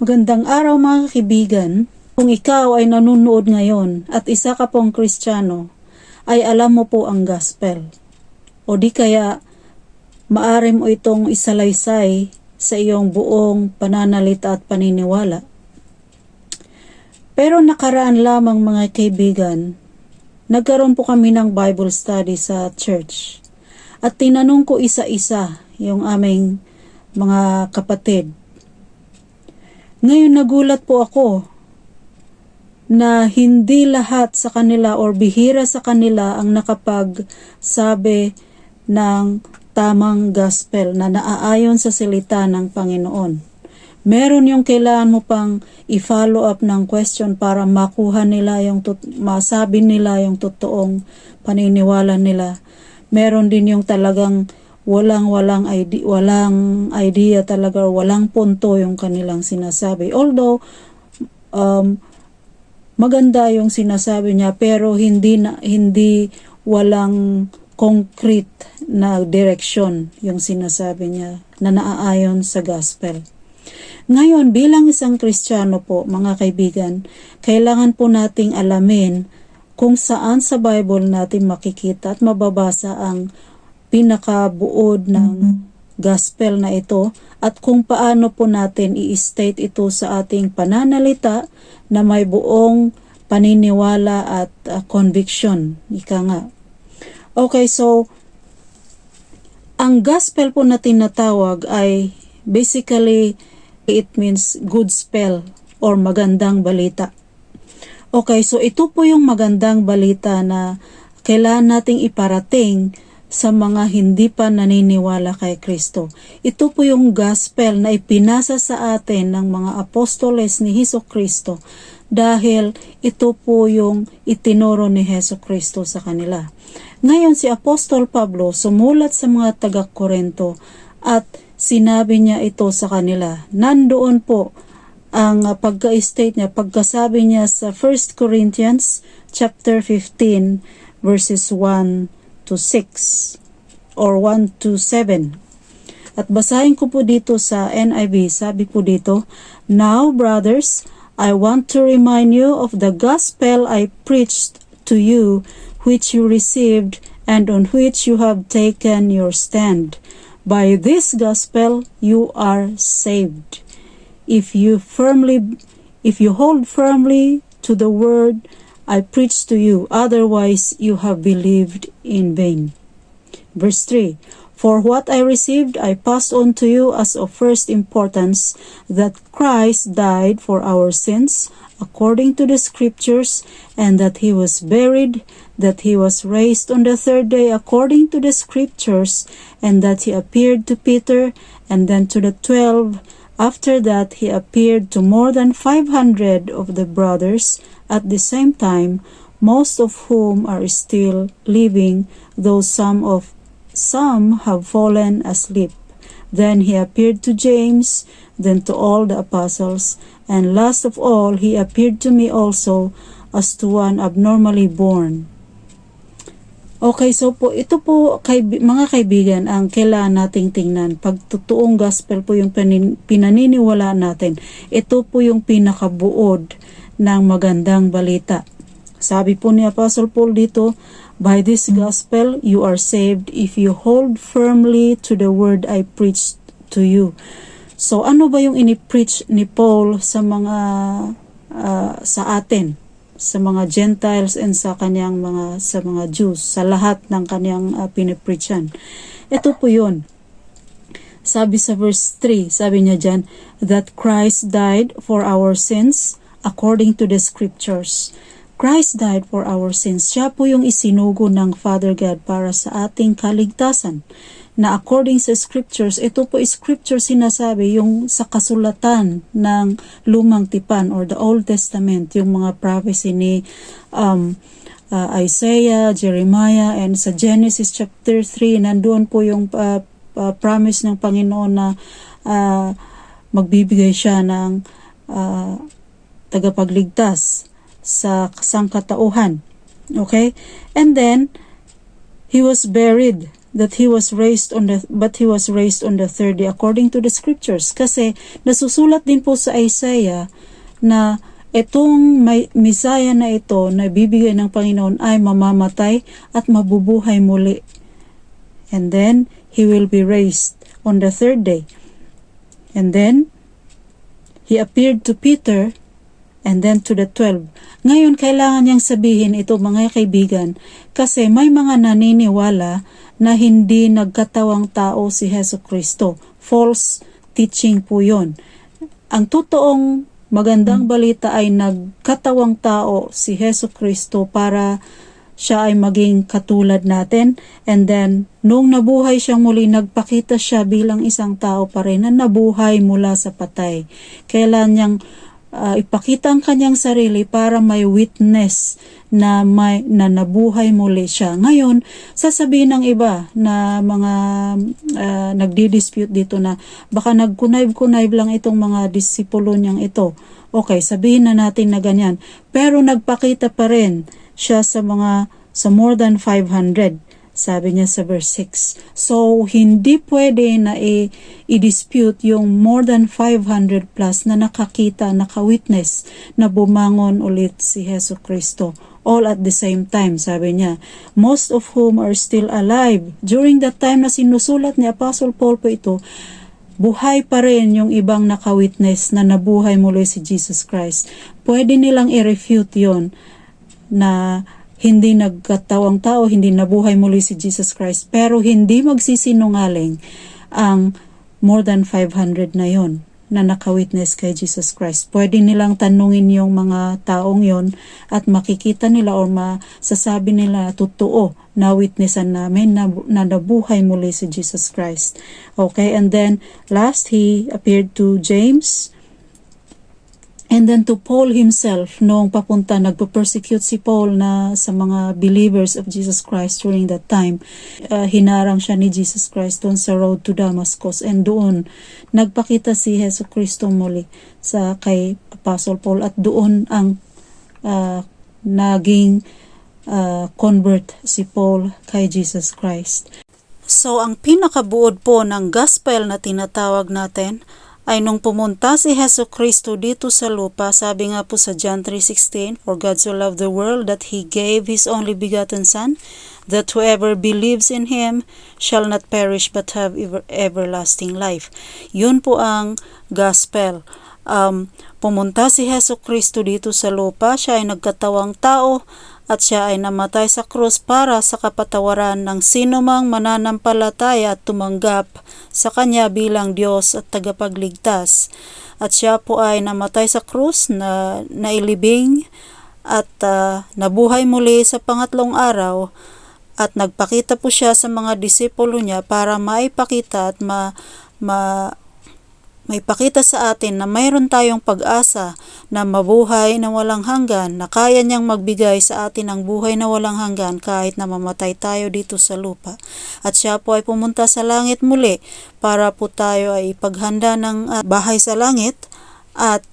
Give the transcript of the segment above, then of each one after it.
Magandang araw mga kaibigan. Kung ikaw ay nanonood ngayon at isa ka pong kristyano, ay alam mo po ang gospel. O di kaya maaari mo itong isalaysay sa iyong buong pananalita at paniniwala. Pero nakaraan lamang mga kaibigan, nagkaroon po kami ng Bible study sa church. At tinanong ko isa-isa yung aming mga kapatid. Ngayon nagulat po ako na hindi lahat sa kanila or bihira sa kanila ang nakapagsabi ng tamang gospel na naaayon sa salita ng Panginoon. Meron yung kailangan mo pang i-follow up ng question para makuha nila yung masabi nila yung totoong paniniwala nila. Meron din yung talagang walang walang idea, walang idea talaga walang punto yung kanilang sinasabi. Although um, maganda yung sinasabi niya pero hindi na hindi walang concrete na direction yung sinasabi niya na naaayon sa gospel. Ngayon, bilang isang Kristiyano po, mga kaibigan, kailangan po nating alamin kung saan sa Bible natin makikita at mababasa ang pinakabuod ng gospel na ito at kung paano po natin i-state ito sa ating pananalita na may buong paniniwala at uh, conviction. Ika nga. Okay, so ang gospel po na tinatawag ay basically it means good spell or magandang balita. Okay, so ito po yung magandang balita na kailangan nating iparating sa mga hindi pa naniniwala kay Kristo. Ito po yung gospel na ipinasa sa atin ng mga apostoles ni Heso Kristo dahil ito po yung itinuro ni Heso Kristo sa kanila. Ngayon si Apostol Pablo sumulat sa mga taga-Korento at sinabi niya ito sa kanila. Nandoon po ang pagka-state niya, pagkasabi niya sa 1 Corinthians chapter 15 verses 1 to 6 or 1 to 7. At basahin ko po dito sa NIV, sabi po dito, Now, brothers, I want to remind you of the gospel I preached to you, which you received and on which you have taken your stand. By this gospel you are saved. If you firmly if you hold firmly to the word I preach to you, otherwise you have believed in vain. Verse 3 For what I received I passed on to you as of first importance that Christ died for our sins according to the scriptures, and that he was buried, that he was raised on the third day according to the scriptures, and that he appeared to Peter and then to the twelve. After that, he appeared to more than 500 of the brothers at the same time, most of whom are still living, though some of some have fallen asleep. Then he appeared to James, then to all the apostles, and last of all, he appeared to me also as to one abnormally born. Okay, so po, ito po, kay, mga kaibigan, ang kailangan nating tingnan. Pag totoong gospel po yung panin, pinaniniwala natin, ito po yung pinakabuod ng magandang balita. Sabi po ni Apostle Paul dito, By this gospel you are saved if you hold firmly to the word I preached to you. So ano ba yung ini-preach ni Paul sa mga uh, sa atin? sa mga Gentiles and sa kanyang mga sa mga Jews sa lahat ng kanyang uh, pinipreachan. Ito po 'yun. Sabi sa verse 3, sabi niya diyan that Christ died for our sins according to the scriptures. Christ died for our sins. Siya po yung isinugo ng Father God para sa ating kaligtasan na according sa scriptures, ito po scripture sinasabi yung sa kasulatan ng lumang tipan or the Old Testament, yung mga prophecy ni um, uh, Isaiah, Jeremiah, and sa Genesis chapter 3, nandoon po yung uh, uh, promise ng Panginoon na uh, magbibigay siya ng uh, tagapagligtas sa sangkatauhan. Okay? And then, he was buried that he was raised on the but he was raised on the third day according to the scriptures kasi nasusulat din po sa Isaiah na itong may Messiah na ito na bibigay ng Panginoon ay mamamatay at mabubuhay muli and then he will be raised on the third day and then he appeared to Peter and then to the twelve. Ngayon, kailangan niyang sabihin ito mga kaibigan kasi may mga naniniwala na hindi nagkatawang tao si Heso Kristo. False teaching po yon. Ang totoong magandang balita ay nagkatawang tao si Heso Kristo para siya ay maging katulad natin. And then, nung nabuhay siyang muli, nagpakita siya bilang isang tao pa rin na nabuhay mula sa patay. Kailan niyang ah, ipakita ang kanyang sarili para may witness na may na nabuhay muli siya. Ngayon, sasabihin ng iba na mga ah, nagdi-dispute dito na baka nagkunayb-kunayb lang itong mga disipulo niyang ito. Okay, sabihin na natin na ganyan. Pero nagpakita pa rin siya sa mga sa more than 500 sabi niya sa verse 6. So, hindi pwede na i-dispute yung more than 500 plus na nakakita, nakawitness na bumangon ulit si Heso Kristo. All at the same time, sabi niya. Most of whom are still alive. During that time na sinusulat ni Apostle Paul po ito, buhay pa rin yung ibang nakawitness na nabuhay muli si Jesus Christ. Pwede nilang i-refute yon na hindi nagkatawang tao, hindi nabuhay muli si Jesus Christ, pero hindi magsisinungaling ang more than 500 na yon na nakawitness kay Jesus Christ. Pwede nilang tanungin yung mga taong yon at makikita nila or masasabi nila totoo na witnessan namin na, na nabuhay muli si Jesus Christ. Okay, and then last, he appeared to James, And then to Paul himself, noong papunta, nagpo-persecute si Paul na sa mga believers of Jesus Christ during that time. Uh, hinarang siya ni Jesus Christ doon sa road to Damascus. And doon, nagpakita si Heso Kristo muli sa kay Apostle Paul. At doon ang uh, naging uh, convert si Paul kay Jesus Christ. So, ang pinakabuod po ng gospel na tinatawag natin ay nung pumunta si Heso Kristo dito sa lupa, sabi nga po sa John 3.16, For God so loved the world that He gave His only begotten Son, that whoever believes in Him shall not perish but have ever, everlasting life. Yun po ang gospel. Um, pumunta si Heso Kristo dito sa lupa, siya ay nagkatawang tao, at siya ay namatay sa krus para sa kapatawaran ng sinumang mananampalataya at tumanggap sa Kanya bilang Diyos at tagapagligtas. At siya po ay namatay sa krus na nailibing at uh, nabuhay muli sa pangatlong araw at nagpakita po siya sa mga disipulo niya para maipakita at ma, ma may pakita sa atin na mayroon tayong pag-asa na mabuhay na walang hanggan, na kaya niyang magbigay sa atin ang buhay na walang hanggan kahit na mamatay tayo dito sa lupa. At siya po ay pumunta sa langit muli para po tayo ay ipaghanda ng uh, bahay sa langit at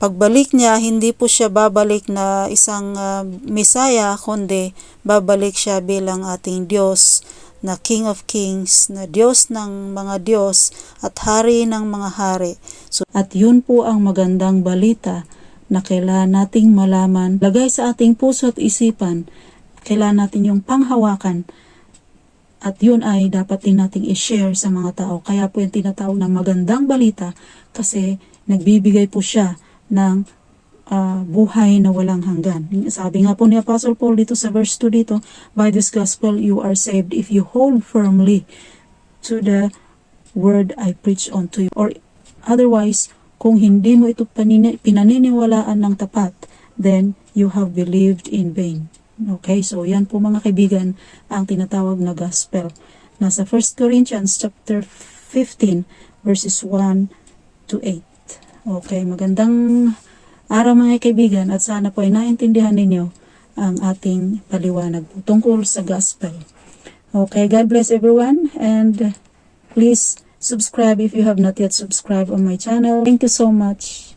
pagbalik niya, hindi po siya babalik na isang uh, Misaya, kundi babalik siya bilang ating Diyos na King of Kings, na Diyos ng mga Diyos at Hari ng mga Hari. So, at yun po ang magandang balita na kailangan nating malaman, lagay sa ating puso at isipan, kailangan natin yung panghawakan at yun ay dapat din nating i-share sa mga tao. Kaya po yung tinatawag na magandang balita kasi nagbibigay po siya ng uh, buhay na walang hanggan. Sabi nga po ni Apostle Paul dito sa verse 2 dito, By this gospel you are saved if you hold firmly to the word I preach unto you. Or otherwise, kung hindi mo ito pinaniniwalaan ng tapat, then you have believed in vain. Okay, so yan po mga kaibigan ang tinatawag na gospel. Nasa 1 Corinthians chapter 15 verses 1 to 8. Okay, magandang araw mga kaibigan at sana po ay naintindihan ninyo ang ating paliwanag tungkol sa gospel. Okay, God bless everyone and please subscribe if you have not yet subscribed on my channel. Thank you so much.